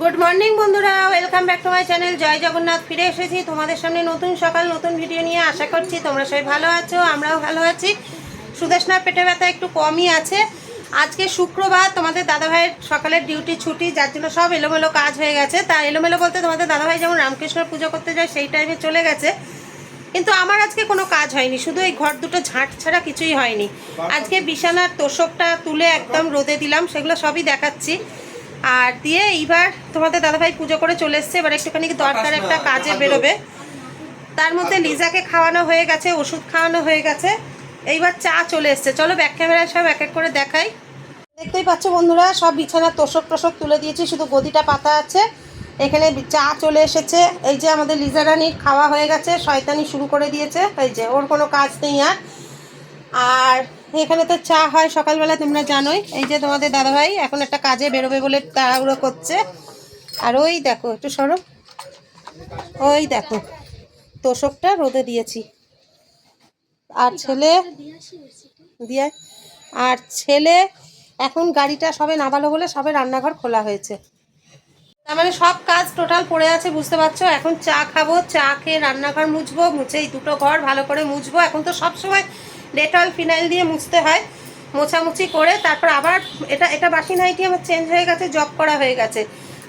Good morning বন্ধুরা। Welcome back to my channel Jai Jagannath ফিরে এসেছি তোমাদের সামনে নতুন সকাল, নতুন ভিডিও নিয়ে। আশা করছি তোমরা সবাই ভালো আছো, আমরাও ভালো আছি। সুদেশনার পেটে ব্যথা একটু কমই আছে। আজকে শুক্রবার, তোমাদের দাদাভাইয়ের সকালের ডিউটি ছুটি, যার জন্য সব এলোমেলো কাজ হয়ে গেছে। তা এলোমেলো বলতে তোমাদের দাদাভাই যেমন রামকৃষ্ণর পুজো করতে যায়, সেই টাইমে চলে গেছে। কিন্তু আমার আজকে কোনো কাজ হয়নি। শুধু এই ঘর দুটো ঝাঁট ছাড়া কিছুই হয়নি। আজকে বিছানার তোষকটা তুলে একদম রোদে দিলাম, সেগুলো সবই দেখাচ্ছি। আর দিয়ে এইবার তোমাদের দাদাভাই পুজো করে চলে এসছে। এবার একটুখানি দরকার একটা কাজে বেরোবে। তার মধ্যে লিজাকে খাওয়ানো হয়ে গেছে ওষুধ খাওয়ানো হয়ে গেছে। এইবার চা চলে এসছে। চলো ব্যাক ক্যামেরায় সব এক এক করে দেখাই। দেখতেই পাচ্ছ বন্ধুরা সব বিছানার তোষক টোষক তুলে দিয়েছি শুধু গদিটা পাতা আছে। এখানে চা চলে এসেছে। এই যে আমাদের লিজা রানির খাওয়া হয়ে গেছে শয়তানি শুরু করে দিয়েছে। এই যে ওর কোনো কাজ নেই আর। আর এখানে তো চা হয় সকালবেলা, তোমরা জানোই। এই যে তোমাদের দাদাভাই এখন একটা কাজে বেরোবে বলে তাড়াহুড়ো করছে। আর ওই দেখো, একটু সরো। ওই দেখো, তোষকটা রোদে দিয়েছি। আর ছেলে দিয়ে আর ছেলে এখন গাড়িটা সবে নামালো বলে সবে রান্নাঘর খোলা হয়েছে। তার মানে সব কাজ টোটাল পড়ে আছে, বুঝতে পারছ? এখন চা খাব, চা খেয়ে রান্নাঘর মুছবো, মুছে এই দুটো ঘর ভালো করে মুছবো। এখন তো সব সময় ডেটল ফিনাইল দিয়ে মুছতে হয়, মোছামুছি করে তারপর আবার এটা এটা বাসি নাইটি আমার চেঞ্জ হয়ে গেছে জব করা হয়ে গেছে।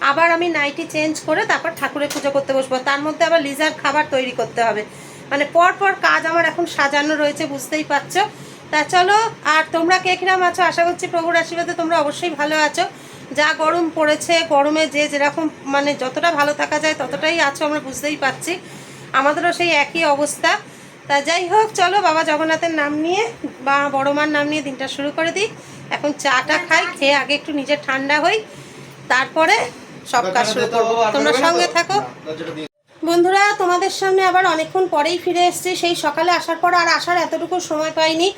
আবার আমি নাইটি চেঞ্জ করে তারপর ঠাকুরের পুজো করতে বসবো। তার মধ্যে আবার লিজার খাবার তৈরি করতে হবে। মানে পর পর কাজ আমার এখন সাজানো রয়েছে, বুঝতেই পারছ? তা চলো, আর তোমরা কে কিরাম আছো? আশা করছি প্রভুর আশীর্বাদে তোমরা অবশ্যই ভালো আছো। যা গরম পড়েছে গরমে যে যেরকম মানে যতটা ভালো থাকা যায় ততটাই আছো আমরা বুঝতেই পারছি। আমাদেরও সেই একই অবস্থা। তা যাই হোক চলো বাবা জগন্নাথের নাম নিয়ে বা বড় মার নাম নিয়ে দিনটা শুরু করে দিই। এখন চাটা খাই খেয়ে আগে একটু নিজে ঠান্ডা হই তারপরে সব কাজ শুরু করব। তোমরা সঙ্গে থাকো। বন্ধুরা তোমাদের সামনে আবার অনেকক্ষণ পরেই ফিরে এসেছি। সেই সকালে আসার পর আর আসার এতটুকু সময় পাইনি।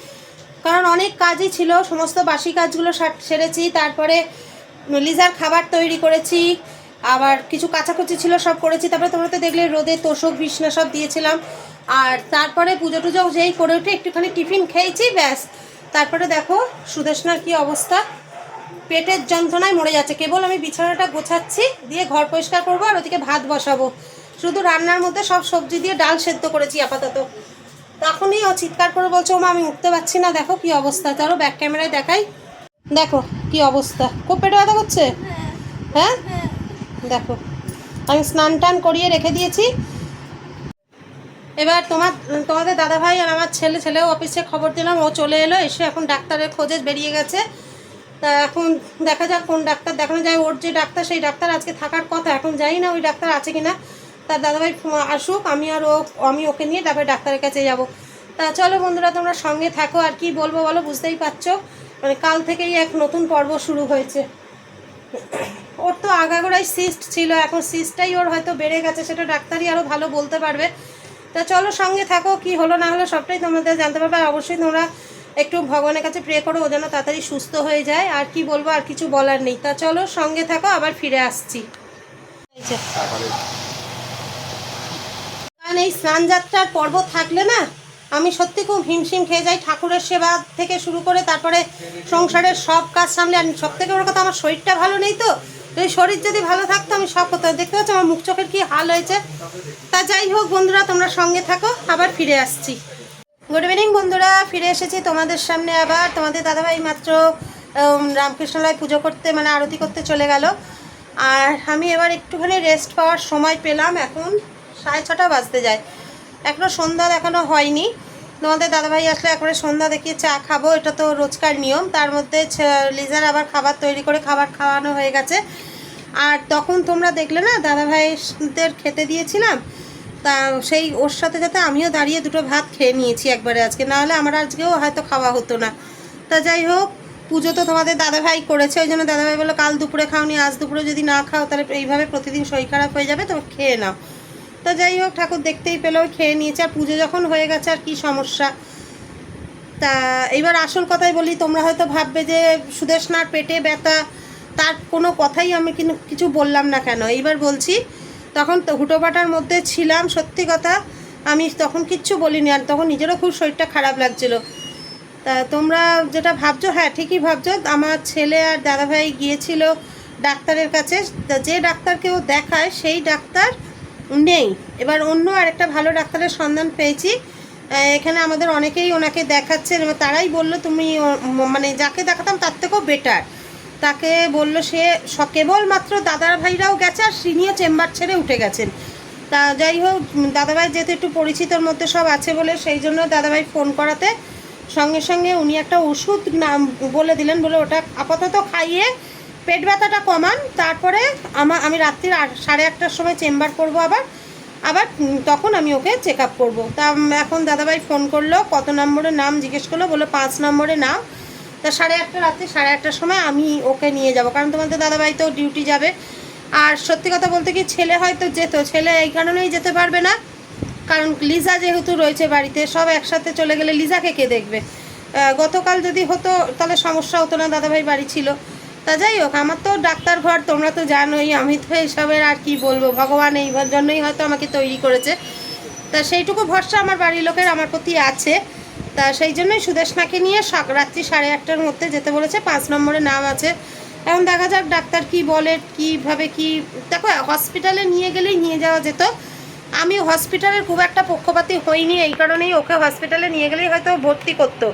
কারণ অনেক কাজই ছিল সমস্ত বাসি কাজগুলো সার- সেরেছি। তারপরে লিজার খাবার তৈরি করেছি, আবার কিছু কাচাকুচি ছিল, সব করেছি। তারপরে তোমরা তো দেখলে, রোদে তোষক, বিছনা সব দিয়েছিলাম। আর তারপরে পুজো টুজো যেই করে উঠে একটুখানি টিফিন খেয়েছি, ব্যাস। তারপরে দেখো, সুদেশনার কি অবস্থা? পেটের যন্ত্রণায় মরে যাচ্ছে। কেবল আমি বিছানাটা গোছাচ্ছি, দিয়ে ঘর পরিষ্কার করব, আর ওদিকে ভাত বসাবো। শুধু রান্নার মধ্যে সব সবজি দিয়ে ডাল সেদ্ধ করেছি আপাতত। তখনই ও চিৎকার করে বলছে ও আমি উঠতে পারছি না। দেখো কি অবস্থা। চলো ব্যাক ক্যামেরায় দেখাই। দেখো কি অবস্থা? খুব পেটে ব্যথা করছে? হ্যাঁ? দেখো, আমি স্নান টান করিয়ে রেখে দিয়েছি। এবার তোমার, তোমাদের দাদাভাই আর আমার ছেলে, ছেলেও অফিসে খবর দিলাম, ও চলে এলো, এসে এখন ডাক্তারের খোঁজে বেরিয়ে গেছে। তা এখন দেখা যাক কোন ডাক্তার দেখানো যায়। ওর যে ডাক্তার, সেই ডাক্তার আজকে থাকার কথা, এখন জানি না ওই ডাক্তার আছে কি না তার দাদাভাই আসুক, আমি আর ও, আমি ওকে নিয়ে তারপরে ডাক্তারের কাছে যাব। তা চলো বন্ধুরা, তোমরা সঙ্গে থাকো, আর কি বলব বলো, বুঝতেই পারছ। মানে কাল থেকেই এক নতুন পর্ব শুরু হয়েছে। ওর তো আগাগোড়াই সিস্ট ছিল এখন সিস্টটাই ওর হয়তো বেড়ে গেছে সেটা ডাক্তারই আরও ভালো বলতে পারবে। তা চলো সঙ্গে থাকো কি হলো না হলো সবটাই তোমাদের জানতে পারবে আর অবশ্যই তোমরা একটু ভগবানের কাছে প্রে করো ও যেন তাড়াতাড়ি সুস্থ হয়ে যায় আর কি বলব আর কিছু বলার নেই। তা চলো সঙ্গে থাকো আবার ফিরে আসছি। এই কারণ এই স্নান যাত্রার পর্ব থাকলে না আমি সত্যি খুব হিমশিম খেয়ে যাই ঠাকুরের সেবা থেকে শুরু করে তারপরে সংসারের সব কাজ সামলে আর সব থেকে বড় কথা, আমার শরীরটা ভালো নেই তো? এই শরীর যদি ভালো থাকতো আমি সব করতাম। দেখতে পাচ্ছি আমার মুখ চোখের কী হাল হয়েছে? তা যাই হোক বন্ধুরা, তোমরা সঙ্গে থাকো, আবার ফিরে আসছি। গুড ইভিনিং বন্ধুরা, ফিরে এসেছি তোমাদের সামনে আবার। তোমাদের দাদাভাই মাত্র রামকৃষ্ণলয় পুজো করতে মানে আরতি করতে চলে গেল। আর আমি এবার একটুখানি রেস্ট পাওয়ার সময় পেলাম, এখন সাড়ে ছটা বাজতে যায়। এখনও সন্ধ্যা দেখানো হয়নি। তোমাদের দাদাভাই আসলে একবারে সন্ধ্যা দেখিয়ে চা খাব, এটা তো রোজকার নিয়ম। তার মধ্যে লিজার আবার খাবার তৈরি করে খাবার খাওয়ানো হয়ে গেছে। আর তখন তোমরা দেখলে না, দাদাভাইদের খেতে দিয়েছিলাম। তা সেই ওর সাথে যাতে আমিও দাঁড়িয়ে দুটো ভাত খেয়ে নিয়েছি একবারে আজকে। নাহলে আমার আজকেও হয়তো খাওয়া হতো না। তা যাই হোক, পুজো তো তোমাদের দাদাভাই করেছে, ওই জন্য দাদাভাই বলল, কাল দুপুরে খাওনি, আজ দুপুরে যদি না খাও, তাহলে এইভাবে প্রতিদিন শরীর খারাপ হয়ে যাবে তো খেয়ে নাও। তো যাই হোক, ঠাকুর দেখতেই পেলেও খেয়ে নিয়েছে। আর পুজো যখন হয়ে গেছে, আর কি সমস্যা? তা এবার আসল কথাই বলি, তোমরা হয়তো ভাববে যে সুদেশনার পেটে ব্যথা, তার কোনো কথাই আমি কিন্তু কিছু বললাম না কেন? এইবার বলছি, তখন তো হুটোপাটার মধ্যে ছিলাম, সত্যি কথা, আমি তখন কিচ্ছু বলিনি, আর তখন নিজেরও খুব শরীরটা খারাপ লাগছিল। তা তোমরা যেটা ভাবছ হ্যাঁ ঠিকই ভাবছ, আমার ছেলে আর দাদাভাই গিয়েছিল ডাক্তারের কাছে যে ডাক্তারকে ও দেখায়, সেই ডাক্তার নেই। এবার অন্য আরেকটা ভালো ডাক্তারের সন্ধান পেয়েছি। এখানে আমাদের অনেকেই ওনাকে দেখাচ্ছেন এবার তারাই বলল, তুমি মানে যাকে দেখাতাম তার থেকেও বেটার তাকে বলল সে স- কেবলমাত্র দাদার ভাইরাও গেছে আর সিনিয়র চেম্বার ছেড়ে উঠে গেছেন। তা যাই হোক, দাদাভাই যেহেতু একটু পরিচিতর মধ্যে সব আছে বলে সেই জন্য দাদাভাই ফোন করাতে সঙ্গে সঙ্গে উনি একটা ওষুধ নাম বলে দিলেন বলে ওটা আপাতত খাইয়ে পেট ব্যথাটা কমান, তারপরে আমা আমি রাত্রির সাড়ে আটটার সময় চেম্বার করব আবার আবার তখন আমি ওকে চেক আপ করব। তা এখন দাদাভাই ফোন করল, কত নম্বরের নাম জিজ্ঞেস করল, বলল পাঁচ নম্বরে নাম। তা সাড়ে আটটা রাত্রি, সাড়ে আটটার সময় আমি ওকে নিয়ে যাব, কারণ তোমাদের দাদাভাই তো ডিউটি যাবে। আর সত্যি কথা বলতে কি, ছেলে হয়তো যেত, ছেলে এই কারণেই যেতে পারবে না। কারণ লিজা যেহেতু রয়েছে বাড়িতে, সব একসাথে চলে গেলে লিজাকে কে দেখবে? গতকাল যদি হতো, তাহলে সমস্যা হতো না, দাদাভাই বাড়ি ছিল। তা যাই হোক, আমার তো ডাক্তার ঘর তোমরা তো জানোই, আমি তো এইসবের আর কি বলব? ভগবান এই জন্যই হয়তো আমাকে তৈরি করেছে। তা সেইটুকু ভরসা আমার বাড়ির লোকের আমার প্রতি আছে। তা সেই জন্যই সুদেশনাকে নিয়ে রাত্রি সাড়ে আটটার মধ্যে যেতে বলেছে, পাঁচ নম্বরে নাম আছে। এখন দেখা যাক ডাক্তার কি বলে, কীভাবে কি দেখো হসপিটালে নিয়ে গেলেই নিয়ে যাওয়া যেত। আমি হসপিটালের খুব একটা পক্ষপাতী হইনি, এই কারণেই ওকে হসপিটালে নিয়ে গেলেই হয়তো ভর্তি করতো।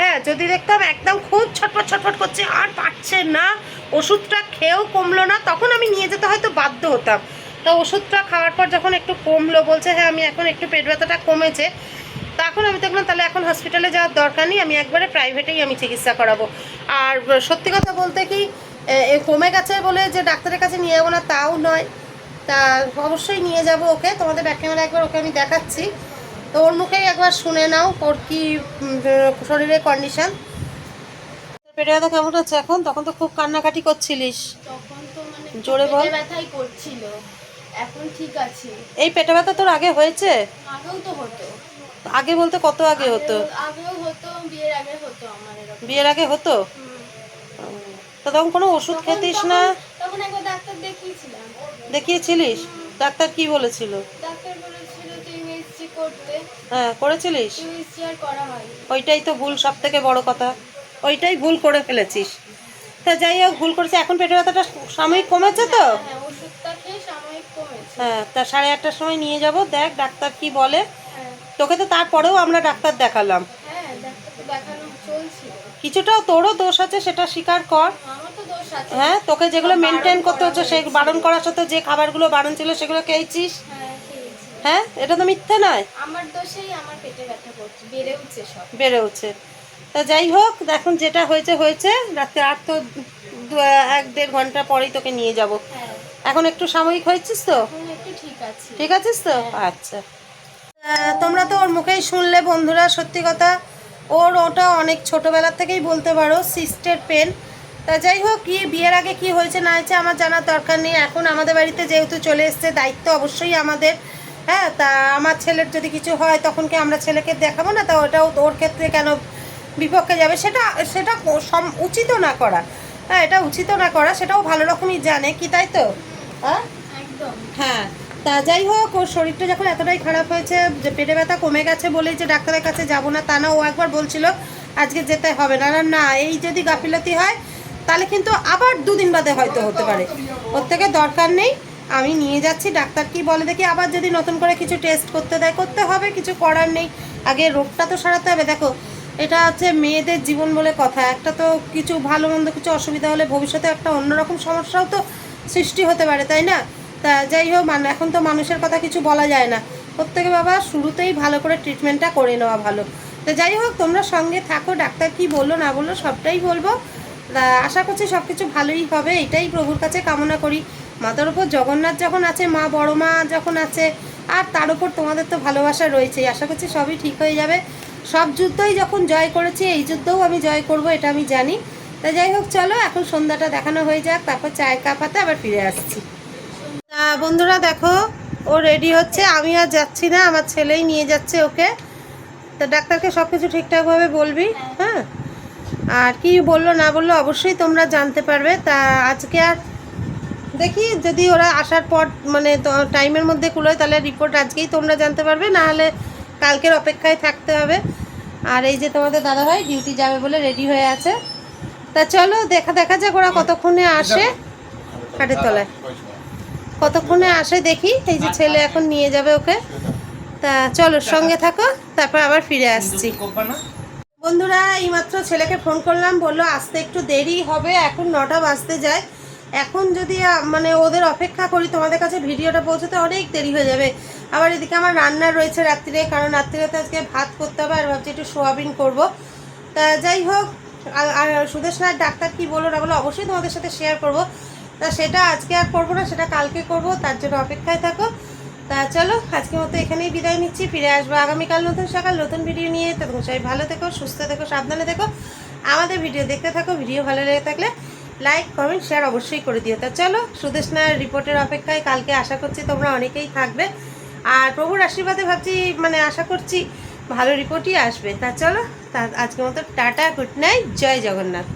হ্যাঁ যদি দেখতাম একদম খুব ছটফট ছটফট করছে, আর পারছে না, ওষুধটা খেয়েও কমলো না, তখন আমি নিয়ে যেতে হয়তো বাধ্য হতাম। তা ওষুধটা খাওয়ার পর যখন একটু কমলো, বলছে হ্যাঁ আমি এখন একটু পেট ব্যথাটা কমেছে। তখন আমি দেখলাম, তাহলে এখন হসপিটালে যাওয়ার দরকার নেই, আমি একবারে প্রাইভেটেই আমি চিকিৎসা করাবো। আর সত্যি কথা বলতে কি কমে গেছে বলে যে ডাক্তারের কাছে নিয়ে যাব না, তাও নয়। তা অবশ্যই নিয়ে যাব ওকে, তোমাদের ব্যাক ক্যামেরা একবার ওকে আমি দেখাচ্ছি। তো ওর মুখেই একবার শুনে নাও ওর কি শরীরের কন্ডিশন পেটে ব্যথা কেমন হচ্ছে এখন? তখন তো খুব কান্নাকাটি করছিলিস। তখন তো মানে জোরে বল। ব্যথাই করছিল। এখন ঠিক আছে। এই পেটে ব্যথা তোর আগে হয়েছে? আগেও তো হতো। আগে বলতে কত আগে হতো? আগেও- হতো বিয়ের আগে হতো আমার এরকম। বিয়ের আগে হতো? তো তখন কোনো ওষুধ খেতিস না? তখন একবার ডাক্তার দেখিয়েছিলাম। দেখিয়েছিলিস? ডাক্তার কি বলেছিল? ডাক্তার হ্যাঁ করেছিলিস? ওইটাই তো ভুল সব থেকে বড় কথা। ওইটাই ভুল করে ফেলেছিস। তা যাই হোক ভুল করেছে। এখন পেটে ব্যথাটা সাময়িক কমেছে তো? হ্যাঁ কমেছে। হ্যাঁ তা সাড়ে আটটার সময় নিয়ে যাব দেখ ডাক্তার কি বলে। হ্যাঁ। তোকে তো তারপরেও আমরা ডাক্তার দেখালাম। হ্যাঁ কিছুটা তোরও দোষ আছে সেটা স্বীকার কর। হ্যাঁ তোকে যেগুলো মেনটেন করতে হচ্ছে সেই বারণ করা সত্ত্বেও যে খাবারগুলো বারণ ছিল সেগুলো খেয়েছিস? হ্যাঁ? হ্যাঁ এটা তো মিথ্যে নয়। আমার দোষেই আমার পেটে ব্যথা করছে বেড়েওছে সব। বেড়ে উঠছে। তা যাই হোক এখন যেটা হয়েছে হয়েছে। রাত্রে আর তো এক দেড় ঘণ্টা পরেই তোকে নিয়ে যাব। হ্যাঁ। এখন একটু সাময়িক হয়েছিস তো? ঠিক আছে। আছিস তো? আচ্ছা। আহ, তোমরা তো ওর মুখেই শুনলে বন্ধুরা সত্যি কথা। ওর ওটা অনেক ছোটোবেলার থেকেই বলতে পারো সিস্টের পেন তা যাই হোক কি বিয়ের আগে কি হয়েছে না হয়েছে আমার জানার দরকার নেই। এখন আমাদের বাড়িতে যেহেতু চলে এসছে দায়িত্ব অবশ্যই আমাদের। হ্যাঁ তা আমার ছেলের যদি কিছু হয় তখন কি আমরা ছেলেকে দেখাবো না? তা ওটাও ওর ক্ষেত্রে কেন বিপক্ষে যাবে? সেটা সেটা সম- উচিতও না করা। হ্যাঁ এটা উচিতও না করা সেটাও ভালো রকমই জানে কি তাই তো? হ্যাঁ হ্যাঁ তা যাই হোক ওর শরীরটা যখন এতটাই খারাপ হয়েছে যে পেটে ব্যথা কমে গেছে বলেই যে ডাক্তারের কাছে যাব না তা না ও একবার বলছিল আজকে যেতে হবে না। না না এই যদি গাফিলতি হয় তাহলে কিন্তু আবার দুদিন বাদে হয়তো হতে পারে। ওর থেকে দরকার নেই। আমি নিয়ে যাচ্ছি, ডাক্তার কি বলে দেখি। আবার যদি নতুন করে কিছু টেস্ট করতে দেয়, করতে হবে, কিছু করার নেই। আগে রোগটা তো সারাতে হবে। দেখো, এটা হচ্ছে মেয়েদের জীবন বলে কথা। একটা তো কিছু ভালো মন্দ, কিছু অসুবিধা হলে ভবিষ্যতে একটা অন্যরকম সমস্যাও তো সৃষ্টি হতে পারে, তাই না? তা যাই হোক, মান এখন তো মানুষের কথা কিছু বলা যায় না। প্রত্যেকে বাবা, শুরুতেই ভালো করে ট্রিটমেন্টটা করে নেওয়া ভালো। তো যাই হোক, তোমরা সঙ্গে থাকো, ডাক্তার কি বলল, না বলল, সবটাই বলব। আশা করছি সব কিছু ভালোই হবে। এটাই প্রভুর কাছে কামনা করি। মাতার উপর জগন্নাথ যখন আছে মা বড় মা যখন আছে আর তার উপর তোমাদের তো ভালোবাসা রয়েছেই আশা করছি সবই ঠিক হয়ে যাবে। সব যুদ্ধই যখন জয় করেছি এই যুদ্ধও আমি জয় করব এটা আমি জানি। তা যাই হোক চলো এখন সন্ধ্যাটা দেখানো হয়ে যাক তারপর চায় কাপাতে আবার ফিরে আসছি। বন্ধুরা দেখো ও রেডি হচ্ছে আমি আর যাচ্ছি না আমার ছেলেই নিয়ে যাচ্ছে ওকে। তা ডাক্তারকে সব কিছু ঠিকঠাকভাবে বলবি? হ্যাঁ। আর কি বলল না বলল অবশ্যই তোমরা জানতে পারবে। তা আজকে আর দেখি যদি ওরা আসার পর মানে টাইমের মধ্যে কুলোয় তাহলে রিপোর্ট আজকেই তোমরা জানতে পারবে, না হলে কালকের অপেক্ষায় থাকতে হবে। আর এই যে তোমাদের দাদাভাই ডিউটি যাবে বলে রেডি হয়ে আছে। তা চলো, দেখা দেখা যাক ওরা কতক্ষণে আসে খাটের তলায়। কতক্ষণে আসে দেখি, এই যে ছেলে এখন নিয়ে যাবে ওকে। তা চলো, সঙ্গে থাকো, তারপর আবার ফিরে আসছি। বন্ধুরা, এইমাত্র ছেলেকে ফোন করলাম, বলল আসতে একটু দেরি হবে, এখন নটা বাজতে যায়। এখন যদি মানে ওদের অপেক্ষা করি, তোমাদের কাছে ভিডিওটা পৌঁছতে অনেক দেরি হয়ে যাবে। আবার এদিকে আমার রান্না রয়েছে রাত্রিরে, কারণ রাত্রিরে তো আজকে ভাত করতে হবে, আর ভাবছি একটু সোয়াবিন করব। তা যাই হোক আর- সুদেশনাথ ডাক্তার কি বলো না বলো অবশ্যই তোমাদের সাথে শেয়ার করব। তা সেটা আজকে আর করব না, সেটা কালকে করব, তার জন্য অপেক্ষায় থাকো। তা চলো, আজকের মতো এখানেই বিদায় নিচ্ছি, ফিরে আসব আগামীকাল নতুন সকাল, নতুন ভিডিও নিয়ে। তখন সবাই ভালো থেকো, সুস্থ থেকো, সাবধানে থেকো। আমাদের ভিডিও দেখতে থাকো, ভিডিও ভালো লেগে থাকলে লাইক কমেন্ট শেয়ার অবশ্যই করে দিও। তা চলো, সুদেশনার রিপোর্টের অপেক্ষায় কালকে আশা করছি তোমরা অনেকেই থাকবে। আর প্রভুর আশীর্বাদে ভাবছি মানে আশা করছি ভালো রিপোর্টই আসবে। তা চলো, তা আজকের মতো tata good night Jai Jagannath.